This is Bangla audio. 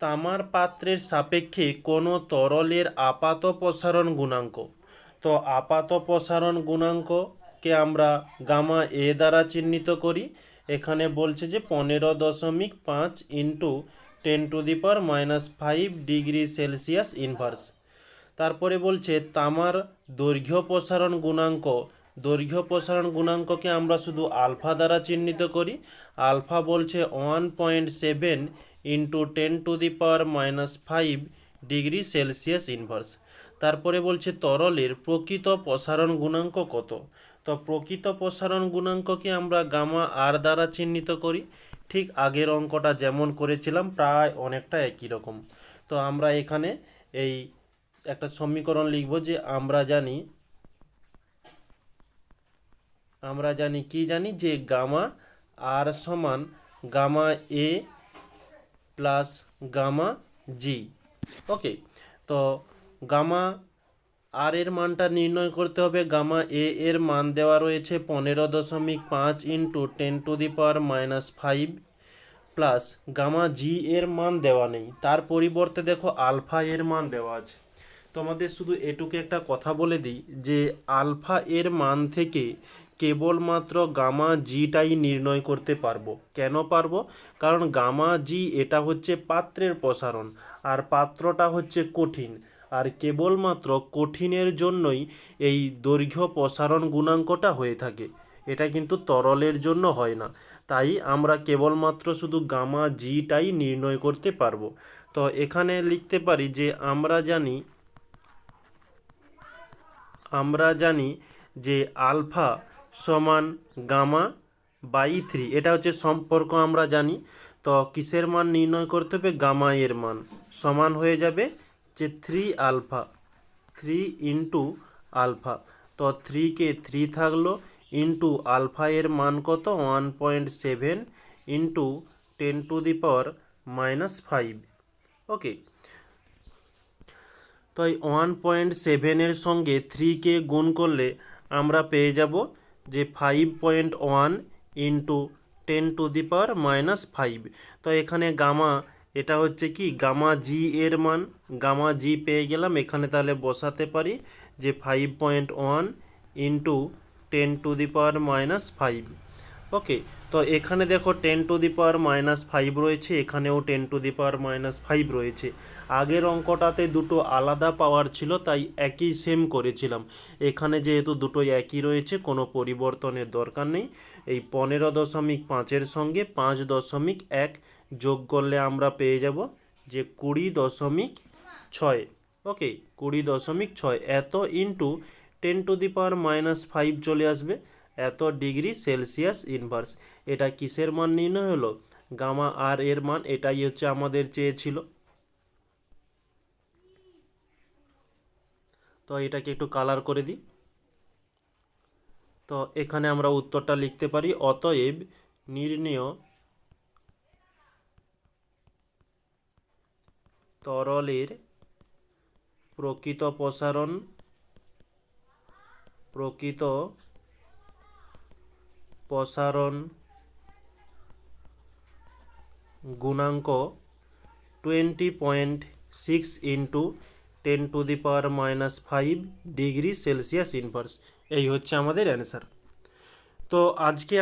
তামার পাত্রের সাপেক্ষে কোনো তরলের আপাত প্রসারণ গুণাঙ্ক। তো আপাত প্রসারণ গুণাঙ্ককে আমরা গামা এ দ্বারা চিহ্নিত করি। এখানে বলছে যে পনেরো দশমিক পাঁচ into ten to the power minus five degree Celsius inverse. তারপরে বলছে তামার দৈর্ঘ্য প্রসারণ গুণাঙ্ক। দৈর্ঘ্য প্রসারণ গুণাঙ্ককে আমরা শুধু আলফা দ্বারা চিহ্নিত করি। আলফা বলছে one point seven into ten to the power minus five degree Celsius inverse তারপরে বলছে তরলের প্রকৃত প্রসারণ গুণাঙ্ক কত? তো প্রকৃত প্রসারণ গুণাঙ্ককে আমরা গামা আর দ্বারা চিহ্নিত করি। ঠিক আগের অঙ্কটা যেমন করেছিলাম, প্রায় অনেকটা একই রকম। তো আমরা এখানে এই একটা সমীকরণ লিখব যে আমরা জানি আমরা জানি কি জানি? যে গামা আর সমান gamma A plus gamma G. Okay, তো গামা আর এর মানটা নির্ণয় করতে হবে। গামা এ এর মান দেওয়া রয়েছে পনেরো দশমিক পাঁচ into ten to the power minus five plus gamma G এর মান দেওয়া নেই। তার পরিবর্তে দেখো আলফা এর মান দেওয়া আছে। তোমাদের শুধু এটুকু একটা কথা বলে দিই যে আলফা এর মান থেকে কেবলমাত্র গামা জিটাই নির্ণয় করতে পারব। কেন পারব? কারণ গামা জি এটা হচ্ছে পাত্রের প্রসারণ, আর পাত্রটা হচ্ছে কঠিন। আর কেবলমাত্র কঠিনের জন্যই এই দৈর্ঘ্য প্রসারণ গুণাঙ্কটা হয়ে থাকে। এটা কিন্তু তরলের জন্য হয় না। তাই আমরা কেবলমাত্র শুধু গামা জিটাই নির্ণয় করতে পারব। তো এখানে লিখতে পারি যে আমরা জানি আমরা জানি যে আলফা সমান গামা বাই থ্রি। এটা হচ্ছে সম্পর্ক আমরা জানি। তো কিসের মান নির্ণয় করতে হবে? গামা এর মান। সমান হয়ে যাবে যে three alpha. Three into alpha. তো থ্রিকে থ্রি থাকল। ইন্টু আলফা এর মান কত? One point seven into ten to the power minus five. Okay. তো এই ওয়ান পয়েন্ট সেভেনের সঙ্গে থ্রিকে গুণ করলে আমরা পেয়ে যাব যে five point one into ten to the power minus five তো এখানে গামা এটা হচ্ছে কি? গামা জি এর মান গামা জি পেয়ে গেলাম। এখানে তাহলে বসাতে পারি যে five point one into ten to the power minus five okay তো এখানে দেখো ten to the power minus five রয়েছে, এখানেও ten to the power minus five রয়েছে। আগের অঙ্কটাতে দুটো আলাদা পাওয়ার ছিল, তাই একই সেম করেছিলাম। এখানে যেহেতু দুটো একই রয়েছে, কোনো পরিবর্তনের দরকার নেই। এই পনেরো দশমিক পাঁচের সঙ্গে পাঁচ দশমিক এক যোগ করলে আমরা পেয়ে যাব যে কুড়ি দশমিক ছয়। ওকে কুড়ি দশমিক ছয়, এত into ten to the power minus five চলে আসবে। এত ডিগ্রি সেলসিয়াস ইনভার্স এটা কিসের মান নির্ণয় হলো? গামা আর এর মান, এটাই হচ্ছে আমাদের চেয়েছিল। তো এটাকে একটু কালার করে দিই। তো এখানে আমরা উত্তরটা লিখতে পারি, অতএব নির্ণয় তরলের প্রকৃত প্রসারণ, প্রকৃত প্রসারণ গুণাঙ্ক twenty point six into ten to the power minus five degree Celsius inverse এই হচ্ছে আমাদের অ্যান্সার তো আজকে